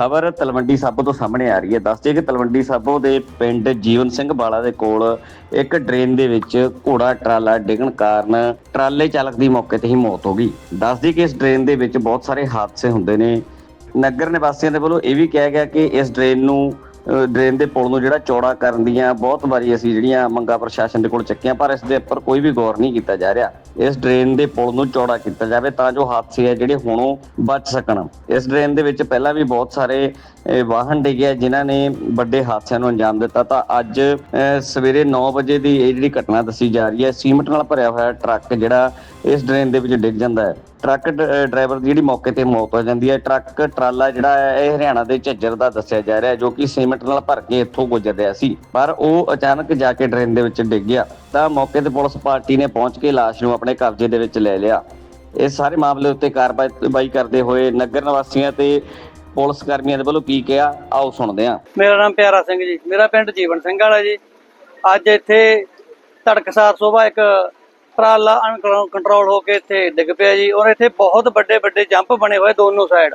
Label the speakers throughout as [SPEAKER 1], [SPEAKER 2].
[SPEAKER 1] ਖਬਰ ਤਲਵੰਡੀ ਸਾਬੋ ਤੋਂ ਸਾਹਮਣੇ ਆ ਰਹੀ ਹੈ। ਦੱਸਦੇ ਕਿ ਤਲਵੰਡੀ ਸਾਬੋ ਦੇ ਪਿੰਡ ਜੀਵਨ ਸਿੰਘ ਬਾਲਾ ਦੇ ਕੋਲ ਇੱਕ ਡਰੇਨ ਦੇ ਵਿੱਚ ਘੋੜਾ ਟਰਾਲਾ ਡਿੱਗਣ ਕਾਰਨ ਟਰਾਲੇ ਚਾਲਕ ਦੀ ਮੌਕੇ ਤੇ ਹੀ ਮੌਤ ਹੋ ਗਈ। ਦੱਸਦੇ ਕਿ ਇਸ ਡਰੇਨ ਦੇ ਵਿੱਚ ਬਹੁਤ ਸਾਰੇ ਹਾਦਸੇ ਹੁੰਦੇ ਨੇ। ਨਗਰ ਨਿਵਾਸੀਆਂ ਦੇ ਵੱਲੋਂ ਇਹ ਵੀ ਕਿਹਾ ਗਿਆ ਕਿ ਇਸ ਡਰੇਨ ਨੂੰ ਡਰੇਨ ਦੇ ਪੁਲ ਨੂੰ ਜਿਹੜਾ ਚੌੜਾ ਕਰਨ ਦੀਆਂ ਬਹੁਤ ਵਾਰੀ ਅਸੀਂ ਜਿਹੜੀਆਂ ਮੰਗਾਂ ਪ੍ਰਸ਼ਾਸਨ ਦੇ ਕੋਲ ਚੱਕੀਆਂ, ਪਰ ਇਸ ਦੇ ਉੱਪਰ ਕੋਈ ਵੀ ਗੌਰ ਨਹੀਂ ਕੀਤਾ ਜਾ ਰਿਹਾ। ਇਸ ਡਰੇਨ ਦੇ ਪੁਲ ਨੂੰ ਚੌੜਾ ਕੀਤਾ ਜਾਵੇ ਤਾਂ ਜੋ ਹਾਦਸੇ ਆ ਜਿਹੜੇ ਹੁਣੋਂ ਬਚ ਸਕਣ। ਇਸ ਡਰੇਨ ਦੇ ਵਿੱਚ ਪਹਿਲਾਂ ਵੀ ਬਹੁਤ ਸਾਰੇ ਵਾਹਨ ਡਿੱਗਿਆ ਆ ਜਿਨ੍ਹਾਂ ਨੇ ਵੱਡੇ ਹਾਦਸਿਆਂ ਨੂੰ ਅੰਜਾਮ ਦਿੱਤਾ। ਤਾਂ ਅੱਜ ਸਵੇਰੇ 9 ਵਜੇ ਦੀ ਇਹ ਜਿਹੜੀ ਘਟਨਾ ਦੱਸੀ ਜਾ ਰਹੀ ਹੈ, ਸੀਮਟ ਨਾਲ ਭਰਿਆ ਹੋਇਆ ਟਰੱਕ ਜਿਹੜਾ ਇਸ ਡਰੇਨ ਦੇ ਵਿੱਚ ਡਿੱਗ ਜਾਂਦਾ ਹੈ। ਟਰੱਕ ਡਰਾਈਵਰ ਦੀ ਜਿਹੜੀ ਮੌਕੇ ਤੇ ਮੌਤ ਹੋ ਜਾਂਦੀ ਹੈ। ਟਰੱਕ ਟਰਾਲਾ ਜਿਹੜਾ ਹੈ, ਇਹ ਹਰਿਆਣਾ ਦੇ ਝੱਜਰ ਦਾ ਦੱਸਿਆ ਜਾ ਰਿਹਾ, ਜੋ ਕਿ ਸੀਮੈਂਟ ਨਾਲ ਭਰ ਕੇ ਇੱਥੋਂ ਗੁਜ਼ਰ ਰਿਹਾ ਸੀ। ਪਰ ਉਹ ਅਚਾਨਕ ਜਾ ਕੇ ਡਰੇਨ ਦੇ ਵਿੱਚ ਡਿੱਗ ਗਿਆ। ਤਾਂ ਮੌਕੇ ਤੇ ਪੁਲਿਸ ਪਾਰਟੀ ਨੇ ਪਹੁੰਚ ਕੇ ਲਾਸ਼ ਨੂੰ ਆਪਣੇ ਕਬਜ਼ੇ ਦੇ ਵਿੱਚ ਲੈ ਲਿਆ। ਇਸ ਸਾਰੇ ਮਾਮਲੇ ਉੱਤੇ ਕਾਰਵਾਈ ਕਰਦੇ ਹੋਏ ਨਗਰ ਨਿਵਾਸੀਆਂ ਤੇ ਪੁਲਿਸ ਕਰਮੀਆਂ ਦੇ ਵੱਲੋਂ ਕੀ ਕਿਹਾ? ਆਓ ਸੁਣਦੇ ਹਾਂ।
[SPEAKER 2] ਮੇਰਾ ਨਾਮ ਪਿਆਰਾ ਸਿੰਘ ਜੀ। ਮੇਰਾ ਪਿੰਡ ਜੀਵਨ ਸਿੰਘ ਵਾਲਾ ਜੀ। ਅੱਜ ਇੱਥੇ ਧੜਕਸਾਰ ਸੋਭਾ ਇੱਕ ਟਰਾਲਾ ਅਨਕੰਟਰੋਲ ਹੋ ਕੇ ਇੱਥੇ ਡਿੱਗ ਪਿਆ ਜੀ। ਔਰ ਇੱਥੇ ਬਹੁਤ ਵੱਡੇ ਵੱਡੇ ਜੰਪ ਬਣੇ ਹੋਏ ਦੋਨੋਂ ਸਾਈਡ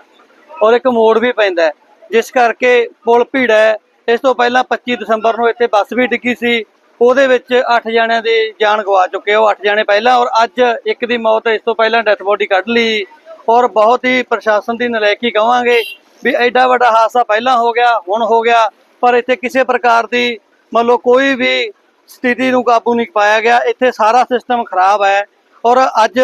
[SPEAKER 2] ਔਰ ਇੱਕ ਮੋੜ ਵੀ ਪੈਂਦਾ ਜਿਸ ਕਰਕੇ ਪੁਲ ਭੀੜਾ ਹੈ। ਇਸ ਤੋਂ ਪਹਿਲਾਂ 25 ਦਸੰਬਰ ਨੂੰ ਇੱਥੇ ਬੱਸ ਵੀ ਡਿੱਗੀ ਸੀ। ਉਹਦੇ ਵਿੱਚ 8 ਜਣਿਆਂ ਦੀ ਜਾਨ ਗਵਾ ਚੁੱਕੇ ਉਹ 8 ਜਣੇ ਪਹਿਲਾਂ ਔਰ ਅੱਜ ਇੱਕ ਦੀ ਮੌਤ। ਇਸ ਤੋਂ ਪਹਿਲਾਂ ਡੈਥ ਬੋਡੀ ਕੱਢ ਲਈ। ਔਰ ਬਹੁਤ ਹੀ ਪ੍ਰਸ਼ਾਸਨ ਦੀ ਨਲਾਇਕੀ ਕਵਾਂਗੇ ਵੀ ਐਡਾ ਵੱਡਾ ਹਾਦਸਾ ਪਹਿਲਾਂ ਹੋ ਗਿਆ, ਹੁਣ ਹੋ ਗਿਆ, ਪਰ ਇੱਥੇ ਕਿਸੇ ਪ੍ਰਕਾਰ ਦੀ ਮੰਨ ਲਓ ਕੋਈ ਵੀ ਸਥਿਤੀ ਨੂੰ ਕਾਬੂ ਨਹੀਂ ਪਾਇਆ ਗਿਆ। ਇੱਥੇ ਸਾਰਾ ਸਿਸਟਮ ਖਰਾਬ ਹੈ ਔਰ ਅੱਜ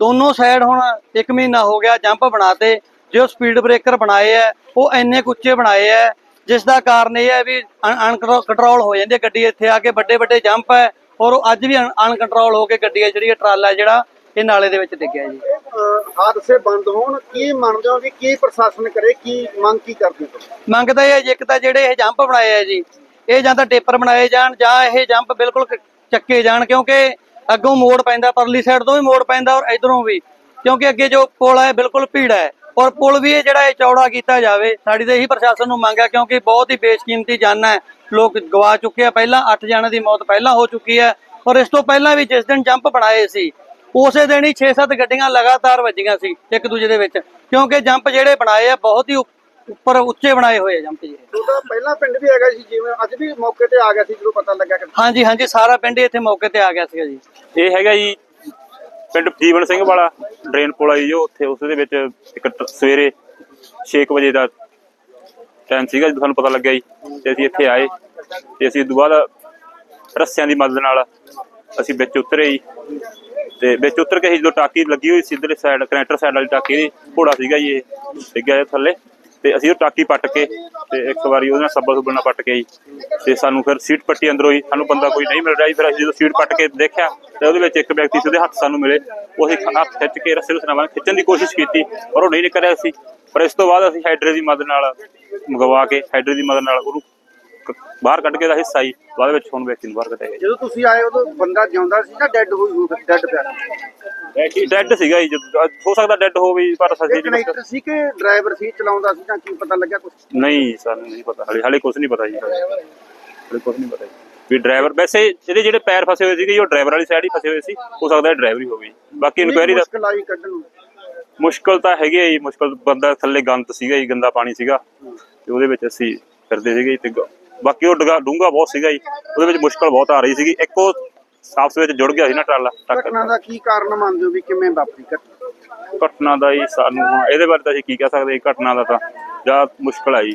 [SPEAKER 2] ਦੋਨੋਂ ਸਾਈਡ ਹੁਣ 1 ਮਹੀਨਾ ਹੋ ਗਿਆ ਜੰਪ ਬਣਾਤੇ, ਜੋ ਸਪੀਡ ਬ੍ਰੇਕਰ ਬਣਾਏ ਹੈ, ਉਹ ਇੰਨੇ ਕੁੱਚੇ ਬਣਾਏ ਹੈ, ਜਿਸ ਦਾ ਕਾਰਨ ਇਹ ਹੈ ਵੀ ਅਨਕੰਟਰੋਲ ਹੋ ਜਾਂਦੀ ਹੈ ਗੱਡੀ ਇੱਥੇ ਆ ਕੇ ਵੱਡੇ ਵੱਡੇ ਜੰਪ ਹੈ ਔਰ ਉਹ ਅੱਜ ਵੀ ਅਨਕੰਟਰੋਲ ਹੋ ਕੇ ਗੱਡੀ ਹੈ ਜਿਹੜੀ ਇਹ ਟਰਾਲਾ ਜਿਹੜਾ ਇਹ ਨਾਲੇ ਦੇ ਵਿੱਚ ਡਿੱਗਿਆ ਜੀ।
[SPEAKER 3] ਹਾਦਸੇ ਬੰਦ ਹੋਣ, ਕੀ ਮੰਨਦੇ ਹੋ ਵੀ ਕੀ ਪ੍ਰਸ਼ਾਸਨ ਕਰੇ, ਕੀ ਮੰਗ ਕੀ ਕਰਦੇ ਹੋ?
[SPEAKER 2] ਮੰਗਦਾ ਇਹ ਹੈ ਜੀ, ਇੱਕ ਤਾਂ ਜਿਹੜੇ ਇਹ ਜੰਪ ਬਣਾਏ ਆ ਜੀ, ਇਹ ਜਾਂ ਤਾਂ ਟੇਪਰ ਬਣਾਏ ਜਾਣ, ਜਾਂ ਇਹ ਜੰਪ ਬਿਲਕੁਲ ਕ- ਚੱਕੇ ਜਾਣ, ਕਿਉਂਕਿ ਅੱਗੋਂ ਮੋੜ ਪੈਂਦਾ, ਪਰਲੀ ਸਾਈਡ ਤੋਂ ਵੀ ਮੋੜ ਪੈਂਦਾ ਔਰ ਇਧਰੋਂ ਵੀ, ਕਿਉਂਕਿ ਅੱਗੇ ਜੋ ਪੁਲ ਹੈ, ਬਿਲਕੁਲ ਭੀੜਾ ਹੈ, ਔਰ ਪੁਲ ਵੀ ਇਹ ਜਿਹੜਾ ਇਹ ਚੌੜਾ ਕੀਤਾ ਜਾਵੇ, ਸਾਡੀ ਤਾਂ ਇਹੀ ਪ੍ਰਸ਼ਾਸਨ ਨੂੰ ਮੰਗ ਹੈ, ਕਿਉਂਕਿ ਬਹੁਤ ਹੀ ਬੇਸ਼ਕੀਮਤੀ ਜਾਨਾਂ ਹੈ, ਲੋਕ ਗਵਾ ਚੁੱਕੇ ਆ, ਪਹਿਲਾਂ 8 ਜਣਾਂ ਦੀ ਮੌਤ ਪਹਿਲਾਂ ਹੋ ਚੁੱਕੀ ਹੈ, ਔਰ ਇਸ ਤੋਂ ਪਹਿਲਾਂ ਵੀ ਜਿਸ ਦਿਨ ਜੰਪ ਬਣਾਏ ਸੀ ਉਸੇ ਦਿਨ ਹੀ 6-7 ਗੱਡੀਆਂ ਲਗਾਤਾਰ ਵੱਜੀਆਂ ਸੀ ਇੱਕ ਦੂਜੇ ਦੇ ਵਿੱਚ। ਕਿਉਂਕਿ ਜੰਪ ਜਿਹੜੇ ਬਣਾਏ ਆ ਬਹੁਤ ਹੀ ਉੱਪ- ਉੱਪਰ ਉੱਚੇ ਬਣਾਏ ਹੋਏ ਆ ਜੰਪ ਜੀ।
[SPEAKER 3] ਤੁਹਾਡਾ ਪਹਿਲਾ ਪਿੰਡ ਵੀ ਹੈਗਾ ਸੀ ਜਿਵੇਂ ਅੱਜ ਵੀ ਮੌਕੇ ਤੇ ਆ ਗਿਆ ਸੀ ਜਦੋਂ ਪਤਾ ਲੱਗਾ ਕਿ
[SPEAKER 2] ਹਾਂਜੀ ਹਾਂਜੀ ਸਾਰਾ ਪਿੰਡ ਇੱਥੇ ਮੌਕੇ ਤੇ ਆ ਗਿਆ ਸੀਗਾ ਜੀ।
[SPEAKER 4] ਇਹ ਹੈਗਾ ਜੀ ਪਿੰਡ ਜੀਵਨ ਸਿੰਘ ਵਾਲਾ ਡਰੇਨ ਪੁਲ ਆ ਜੀ ਉੱਥੇ ਉਸ ਦੇ ਵਿੱਚ ਇੱਕ ਸਵੇਰੇ 6 ਵਜੇ ਦਾ ਟਾਈਮ ਸੀਗਾ ਜਦੋਂ ਸਾਨੂੰ ਪਤਾ ਲੱਗਿਆ ਜੀ ਤੇ ਅਸੀਂ ਇੱਥੇ ਆਏ ਤੇ ਅਸੀਂ ਬਾਅਦ ਰੱਸਿਆਂ ਦੀ ਮਦਦ ਨਾਲ ਅਸੀਂ ਵਿੱਚ ਉਤਰੇ ਜੀ। ਤੇ ਵਿੱਚ ਉਤਰ ਕੇ ਅਸੀਂ ਜਦੋਂ ਟਾਕੀ ਲੱਗੀ ਹੋਈ ਸੀ, ਇਧਰਲੇ ਸਾਈਡ ਕਨੈਕਟਰ ਸਾਈਡ ਵਾਲੀ ਟਾਕੀ ਦੀ, ਘੋੜਾ ਸੀਗਾ ਜੀ ਇਹ ਡਿੱਗਿਆ ਇਹ ਥੱਲੇ। ਤੇ ਅਸੀਂ ਉਹ ਟਾਕੀ ਪੱਟ ਕੇ ਤੇ ਇੱਕ ਵਾਰੀ ਉਹਦੇ ਨਾਲ ਸੱਬਾ ਸੁੱਬਾ ਨਾਲ ਪੱਟ ਕੇ ਜੀ, ਤੇ ਸਾਨੂੰ ਫਿਰ ਸੀਟ ਪੱਟੀ ਅੰਦਰੋਂ ਹੀ ਸਾਨੂੰ ਬੰਦਾ ਕੋਈ ਨਹੀਂ ਮਿਲ ਰਿਹਾ ਜੀ। ਫਿਰ ਅਸੀਂ ਜਦੋਂ ਸੀਟ ਪੱਟ ਕੇ ਦੇਖਿਆ, ਤੇ ਉਹਦੇ ਵਿੱਚ ਇੱਕ ਵਿਅਕਤੀ ਸੀ, ਉਹਦੇ ਹੱਥ ਸਾਨੂੰ ਮਿਲੇ। ਉਹ ਅਸੀਂ ਹੱਥ ਖਿੱਚ ਕੇ ਰੱਸੇ ਰੁਸੇ ਨਾਲ ਖਿੱਚਣ ਦੀ ਕੋਸ਼ਿਸ਼ ਕੀਤੀ, ਪਰ ਉਹ ਨਹੀਂ ਨਿਕਲ ਰਿਹਾ ਸੀ। ਪਰ ਇਸ ਤੋਂ ਬਾਅਦ ਅਸੀਂ ਹਾਈਡਰੇ ਦੀ ਮਦਦ ਨਾਲ ਮੰਗਵਾ ਕੇ ਹਾਈਡਰੇ ਦੀ ਮਦਦ ਨਾਲ ਉਹਨੂੰ ਕ- ਬਾਹਰ ਕੱਢ ਕੇ ਉਹਦਾ ਹਿੱਸਾ ਹੀ ਬਾਅਦ ਵਿੱਚ ਹੁਣ ਵਿਅਕਤੀ ਨੂੰ ਬਾਹਰ ਕੱਢਿਆ ਗਿਆ
[SPEAKER 3] ਜਦੋਂ ਤੁਸੀਂ ਆਏ ਉਦੋਂ ਬੰਦਾ ਜਿਉਂਦਾ ਸੀ ਜਾਂ ਡੈੱਡ ਹੋਈ ਡੈੱਡ ਪਿਆ?
[SPEAKER 4] ਡੈਡ ਸੀਗਾ ਜੀ ਜਦੋਂ- ਹੋ ਸਕਦਾ ਡੈਡ ਹੋਵੇ ਜੀ, ਪਰ
[SPEAKER 3] ਇਹ ਕਨੈਕਟਰ ਸੀ ਕਿ ਡਰਾਈਵਰ ਸੀ ਚਲਾਉਂਦਾ ਸੀ ਜਾਂ ਕੀ ਪਤਾ ਲੱਗਿਆ ਕੁਝ
[SPEAKER 4] ਨਹੀਂ ਸਾਨੂੰ ਨਹੀਂ ਪਤਾ ਹਲੇ ਹਲੇ ਕੁਝ ਨਹੀਂ ਪਤਾ ਜੀ ਹਲੇ ਕੁਝ ਨਹੀਂ ਪਤਾ ਜੀ। ਵੀ ਡਰਾਈਵਰ ਵੈਸੇ ਇਹਦੇ ਜਿਹੜੇ ਪੈਰ ਫਸੇ ਹੋਏ ਸੀਗੇ ਜੀ, ਉਹ ਡਰਾਈਵਰ ਵਾਲੀ ਸਾਈਡ ਹੀ ਫਸੇ ਹੋਏ ਸੀ ਹੋ ਸਕਦਾ ਡਰਾਈਵਰ ਹੀ ਹੋਵੇ ਜੀ। ਬਾਕੀ ਇਨਕੁਆਇਰੀ ਦਾ
[SPEAKER 3] ਮੁਸ਼ਕਲ ਆਈ ਕੱਢਣ ਨੂੰ।
[SPEAKER 4] ਮੁਸ਼ਕਲ ਤਾਂ ਹੈਗੀ ਹੈ ਜੀ ਮੁਸ਼ਕਲ ਬੰਦਾ ਥੱਲੇ ਗੰਦ ਸੀਗਾ ਜੀ ਗੰਦਾ ਪਾਣੀ ਸੀਗਾ। ਤੇ ਉਹਦੇ ਵਿੱਚ ਅਸੀਂ ਫਿਰਦੇ ਸੀਗੇ ਜੀ ਤੇ ਗ- ਬਾਕੀ ਉਹ ਡੂੰਘਾ ਡੂੰਘਾ ਬਹੁਤ ਸੀਗਾ ਜੀ। ਉਹਦੇ ਵਿੱਚ ਮੁਸ਼ਕਲ ਬਹੁਤ ਆ ਰਹੀ ਸੀਗੀ। ਇੱਕ ਸਾਫ਼ ਵਿੱਚ ਜੁੜ ਗਿਆ ਸੀ ਨਾ ਟਰਾਲਾ ਟੱਕਰ
[SPEAKER 3] ਘਟਨਾ ਦਾ ਕੀ ਕਾਰਨ ਮੰਨਦੇ ਹੋ ਵੀ ਕਿਵੇਂ ਵਾਪਰੀ ਘਟਨਾ
[SPEAKER 4] ਘਟਨਾ ਦਾ ਹੀ ਸਾਨੂੰ ਹੁਣ ਇਹਦੇ ਬਾਰੇ ਤਾਂ ਅਸੀਂ ਕੀ ਕਹਿ ਸਕਦੇ ਘਟਨਾ ਦਾ ਤਾਂ ਜਾਂ ਮੁਸ਼ਕਲ ਹੈ ਜੀ।